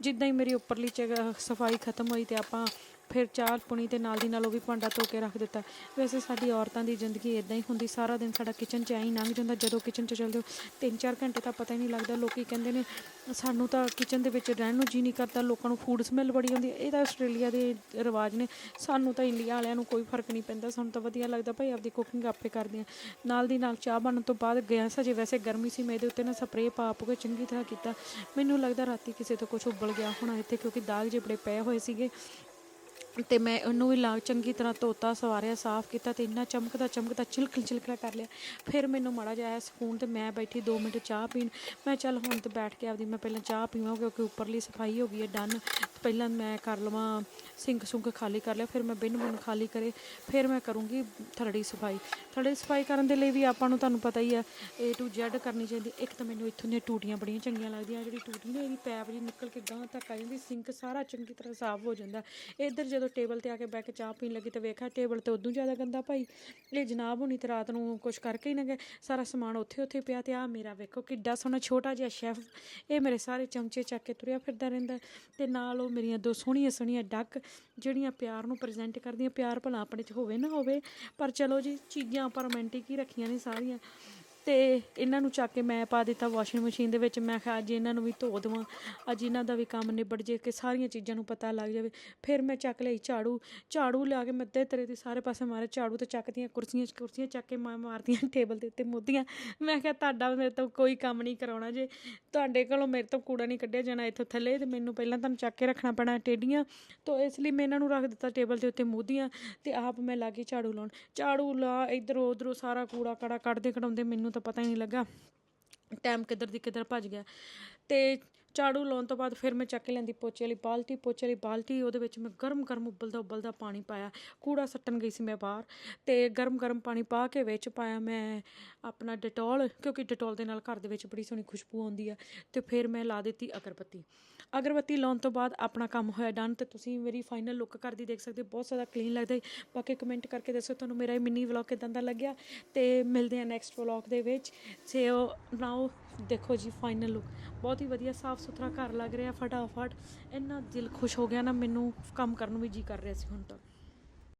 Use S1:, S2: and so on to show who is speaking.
S1: ਜਿੱਦਾਂ ਹੀ ਮੇਰੀ ਉੱਪਰਲੀ ਜਗ੍ਹਾ ਸਫ਼ਾਈ ਖਤਮ ਹੋਈ ਤੇ ਆਪਾਂ ਫਿਰ ਚਾਹ ਪੁਣੀ ਤੇ ਨਾਲ ਦੀ ਨਾਲ ਉਹ ਵੀ ਭਾਂਡਾ ਧੋ ਕੇ ਰੱਖ ਦਿੱਤਾ। ਵੈਸੇ ਸਾਡੀ ਔਰਤਾਂ ਦੀ ਜ਼ਿੰਦਗੀ ਇਦਾਂ ਹੀ ਹੁੰਦੀ, ਸਾਰਾ ਦਿਨ ਸਾਡਾ ਕਿਚਨ 'ਚ ਐਂ ਹੀ ਲੰਘ ਜਾਂਦਾ, ਜਦੋਂ ਕਿਚਨ 'ਚ ਚਲ ਜਾਓ ਤਿੰਨ ਚਾਰ ਘੰਟੇ ਤਾਂ ਪਤਾ ਹੀ ਨਹੀਂ ਲੱਗਦਾ, ਲੋਕੀ ਕਹਿੰਦੇ ਨੇ, ਸਾਨੂੰ ਤਾਂ ਕਿਚਨ ਦੇ ਵਿੱਚ ਰਹਿਣ ਨੂੰ ਜੀ ਨਹੀਂ ਕਰਦਾ, ਲੋਕਾਂ ਨੂੰ ਫੂਡ ਸਮੈਲ ਬੜੀ ਆਉਂਦੀ ਇਹ ਤਾਂ ਆਸਟ੍ਰੇਲੀਆ ਦੇ ਰਿਵਾਜ ਨੇ। ਸਾਨੂੰ ਤਾਂ ਇੰਡੀਆ ਵਾਲਿਆਂ ਨੂੰ ਕੋਈ ਫ਼ਰਕ ਨਹੀਂ ਪੈਂਦਾ, ਸਾਨੂੰ ਤਾਂ ਵਧੀਆ ਲੱਗਦਾ, ਭਾਈ ਆਪਦੀ ਕੁਕਿੰਗ ਆਪੇ ਕਰਦੇ ਆ ਨਾਲ ਦੀ ਨਾਲ ਚਾਹ ਬਣਨ ਤੋਂ ਬਾਅਦ ਗੈਸ ਅਜੇ ਵੈਸੇ ਗਰਮੀ ਸੀ, ਮੈਂ ਇਹਦੇ ਉੱਤੇ ਨਾ ਸਪਰੇਅ ਪਾ ਪੂ ਕੇ ਚੰਗੀ ਤਰ੍ਹਾਂ ਕੀਤਾ। ਮੈਨੂੰ ਲੱਗਦਾ ਰਾਤੀ ਕਿਸੇ ਤੋਂ ਕੁਝ ਉਬਲ ਗਿਆ ਹੋਣਾ ਇੱਥੇ, ਕਿਉਂਕਿ ਦਾਗ ਜਿਹੇ ਪਏ ਹੋਏ ਸੀਗੇ। ਤੇ ਮੈਂ ਉਹਨੂੰ ਵੀ ਲਾ ਚੰਗੀ ਤਰ੍ਹਾਂ ਧੋਤਾ, ਸਵਾਰਿਆ, ਸਾਫ਼ ਕੀਤਾ ਤੇ ਇੰਨਾ ਚਮਕਦਾ ਚਮਕਦਾ ਚਿਲਕਲ ਚਿਲਕਲਾ ਕਰ ਲਿਆ। ਫਿਰ ਮੈਨੂੰ ਮਾੜਾ ਜਿਹਾ ਸਕੂਨ ਤੇ ਮੈਂ ਬੈਠੀ 2 ਮਿੰਟ ਚਾਹ ਪੀਣ। ਮੈਂ ਚੱਲ ਹੁਣ ਤੇ ਬੈਠ ਕੇ ਆਪਦੀ, ਮੈਂ ਪਹਿਲਾਂ ਚਾਹ ਪੀਵਾਂ ਕਿਉਂਕਿ ਉੱਪਰਲੀ ਸਫ਼ਾਈ ਹੋ ਗਈ ਹੈ, ਡਨ। ਪਹਿਲਾਂ ਮੈਂ ਕਰ ਲਵਾਂ, ਸਿੰਕ ਸੁੰਕ ਖਾਲੀ ਕਰ ਲਿਆ, ਫਿਰ ਮੈਂ ਬਿਨ ਬੁਨ ਖਾਲੀ ਕਰੇ, ਫਿਰ ਮੈਂ ਕਰੂੰਗੀ ਥਰੜੀ ਸਫ਼ਾਈ। ਥਰੜੀ ਸਫ਼ਾਈ ਕਰਨ ਦੇ ਲਈ ਵੀ ਆਪਾਂ ਨੂੰ ਤੁਹਾਨੂੰ ਪਤਾ ਹੀ ਆ, A to Z ਕਰਨੀ ਚਾਹੀਦੀ। ਇੱਕ ਤਾਂ ਮੈਨੂੰ ਇੱਥੋਂ ਦੀਆਂ ਟੂਟੀਆਂ ਬੜੀਆਂ ਚੰਗੀਆਂ ਲੱਗਦੀਆਂ ਜਿਹੜੀ ਟੂਟੀ ਨੇ ਇਹਦੀ ਪੈਪ ਜੀ ਨਿਕਲ ਕੇ ਗਾਂ ਤੱਕ ਆ ਜਾਂਦੀ, ਸਿੰਕ ਸਾਰਾ ਚੰਗੀ ਤਰ੍ਹਾਂ ਸਾਫ਼ ਹੋ ਜਾਂਦਾ। ਇੱਧਰ ਜਦੋਂ ਟੇਬਲ ਤੇ ਆ ਕੇ ਬਹਿ ਕੇ ਚਾਹ ਪੀਣ ਲੱਗੀ ਤਾਂ ਵੇਖਿਆ ਟੇਬਲ ਤੇ ਉਦੋਂ ਜ਼ਿਆਦਾ ਗੰਦਾ ਭਾਈ। ਇਹ ਜਨਾਬ ਹੁਣੀ ਤੇ ਰਾਤ ਨੂੰ ਕੁਛ ਕਰਕੇ ਹੀ ਨਾ ਗਏ। ਸਾਰਾ ਸਮਾਨ ਉੱਥੇ ਉੱਥੇ ਪਿਆ ਤੇ ਆ ਮੇਰਾ ਵੇਖੋ ਕਿੱਡਾ ਸੋਹਣਾ ਛੋਟਾ ਜਿਹਾ ਸ਼ੈਫ। ਇਹ ਮੇਰੇ ਸਾਰੇ ਚਮਚੇ ਚੱਕ ਕੇ ਤੁਰਿਆ ਫਿਰਦਾ ਰਹਿੰਦਾ। ਤੇ ਨਾਲ ਉਹ ਮੇਰੀਆਂ ਦੋ ਸੋਹਣੀਆਂ ਸੋਹਣੀਆਂ ਡੱਕ ਜਿਹੜੀਆਂ ਪਿਆਰ ਨੂੰ ਪ੍ਰੈਜ਼ੈਂਟ ਕਰਦੀਆਂ, ਪਿਆਰ ਭਲਾ ਆਪਣੇ 'ਚ ਹੋਵੇ ਨਾ ਹੋਵੇ। ਪਰ ਚਲੋ ਜੀ, ਚੀਜ਼ਾਂ ਆਪਾਂ ਰੋਮਾਂਟਿਕ ਹੀ ਰੱਖੀਆਂ ਨੇ ਸਾਰੀਆਂ। ਤੇ ਇਹਨਾਂ ਨੂੰ ਚੱਕ ਕੇ ਮੈਂ ਪਾ ਦਿੱਤਾ ਵਾਸ਼ਿੰਗ ਮਸ਼ੀਨ ਦੇ ਵਿੱਚ। ਮੈਂ ਕਿਹਾ, ਅੱਜ ਇਹਨਾਂ ਨੂੰ ਵੀ ਧੋ ਦੇਵਾਂ। ਅੱਜ ਇਹਨਾਂ ਦਾ ਵੀ ਕੰਮ ਨਿਬੜ ਜੇ ਕਿ ਸਾਰੀਆਂ ਚੀਜ਼ਾਂ ਨੂੰ ਪਤਾ ਲੱਗ ਜਾਵੇ। ਫਿਰ ਮੈਂ ਚੱਕ ਲਈ ਝਾੜੂ। ਝਾੜੂ ਲਿਆ ਕੇ ਮੱਦੇ ਤਰੇ ਦੇ ਸਾਰੇ ਪਾਸੇ ਮਾਰੇ ਝਾੜੂ ਤੇ ਚੱਕਦੀਆਂ ਕੁਰਸੀਆਂ ਕੁਰਸੀਆਂ ਚੱਕ ਕੇ ਮੈਂ ਮਾਰਦੀਆਂ ਟੇਬਲ ਦੇ ਉੱਤੇ ਮੁੱਦੀਆਂ ਮੈਂ ਕਿਹਾ, ਤੁਹਾਡਾ ਮੇਰੇ ਤੋਂ ਕੋਈ ਕੰਮ ਨਹੀਂ ਕਰਾਉਣਾ ਜੇ। ਤੁਹਾਡੇ ਕੋਲੋਂ ਮੇਰੇ ਤੋਂ ਕੂੜਾ ਨਹੀਂ ਕੱਢਿਆ ਜਾਣਾ ਇੱਥੋਂ ਥੱਲੇ ਤੇ ਮੈਨੂੰ ਪਹਿਲਾਂ ਤੁਹਾਨੂੰ ਚੱਕ ਕੇ ਰੱਖਣਾ ਪੈਣਾ ਟੇਡੀਆਂ। ਤੋਂ ਇਸ ਲਈ ਮੈਂ ਇਹਨਾਂ ਨੂੰ ਰੱਖ ਦਿੱਤਾ ਟੇਬਲ ਦੇ ਉੱਤੇ ਮੁੱਦੀਆਂ ਤੇ ਆਪ ਮੈਂ ਲਾ ਕੇ ਝਾੜੂ ਲਾਉਣ। ਝਾੜੂ ਲਾ ਇਧਰੋਂ ਉਧਰੋਂ ਸਾਰਾ ਕੂੜਾ ਕੜਾ ਕੱਢਦੇ ਕਢਾਉਂਦੇ ਮੈਨੂੰ ਤਾਂ ਪਤਾ ਹੀ ਨਹੀਂ ਲੱਗਾ। ਟਾਈਮ ਕਿੱਧਰ ਦੀ ਕਿੱਧਰ ਭੱਜ ਗਿਆ। ਅਤੇ ਝਾੜੂ ਲਾਉਣ ਤੋਂ ਬਾਅਦ ਫਿਰ ਮੈਂ ਚੱਕ ਕੇ ਲੈਂਦੀ ਪੋਚੇ ਵਾਲੀ ਬਾਲਟੀ, ਪੋਚੇ ਵਾਲੀ ਬਾਲਟੀ, ਉਹਦੇ ਵਿੱਚ ਮੈਂ ਗਰਮ ਗਰਮ ਉਬਲਦਾ ਉਬਲਦਾ ਪਾਣੀ ਪਾਇਆ। ਕੂੜਾ ਸੱਟਣ ਗਈ ਸੀ ਮੈਂ ਬਾਹਰ ਤੇ ਗਰਮ ਗਰਮ ਪਾਣੀ ਪਾ ਕੇ ਵਿੱਚ ਪਾਇਆ ਮੈਂ ਆਪਣਾ ਡਿਟੋਲ, ਕਿਉਂਕਿ ਡਿਟੋਲ ਦੇ ਨਾਲ ਘਰ ਦੇ ਵਿੱਚ ਬੜੀ ਸੋਹਣੀ ਖੁਸ਼ਬੂ ਆਉਂਦੀ ਆ ਤੇ ਫਿਰ ਮੈਂ ਲਾ ਦਿੱਤੀ ਅਗਰਬੱਤੀ। ਅਗਰਬੱਤੀ ਲਾਉਣ ਤੋਂ ਬਾਅਦ ਆਪਣਾ ਕੰਮ ਹੋਇਆ ਡਨ ਤੇ ਤੁਸੀਂ ਮੇਰੀ ਫਾਈਨਲ ਲੁੱਕ ਕਰਦੀ ਦੇਖ ਸਕਦੇ ਹੋ, ਬਹੁਤ ਜ਼ਿਆਦਾ ਕਲੀਨ ਲੱਗਦਾ ਹੈ ਬਾਕੀ ਕਮੈਂਟ ਕਰਕੇ ਦੱਸੋ ਤੁਹਾਨੂੰ ਮੇਰਾ ਇਹ ਮਿੰਨੀ ਵਲੌਗ ਕਿਦਾਂ ਦਾ ਲੱਗਿਆ ਤੇ ਮਿਲਦੇ ਆ ਨੈਕਸਟ ਵਲੌਗ ਦੇ ਵਿੱਚ। ਸੋ ਨਾਓ ਦੇਖੋ ਜੀ ਫਾਈਨਲ ਲੁੱਕ ਬਹੁਤ ਹੀ ਵਧੀਆ ਸਾਫ਼ ਸੁਥਰਾ ਘਰ ਲੱਗ ਰਿਹਾ ਫਟਾਫਟ। ਇੰਨਾ ਦਿਲ ਖੁਸ਼ ਹੋ ਗਿਆ ਨਾ, ਮੈਨੂੰ ਕੰਮ ਕਰਨ ਨੂੰ ਵੀ ਜੀ ਕਰ ਰਿਹਾ ਸੀ ਹੁਣ ਤਾਂ।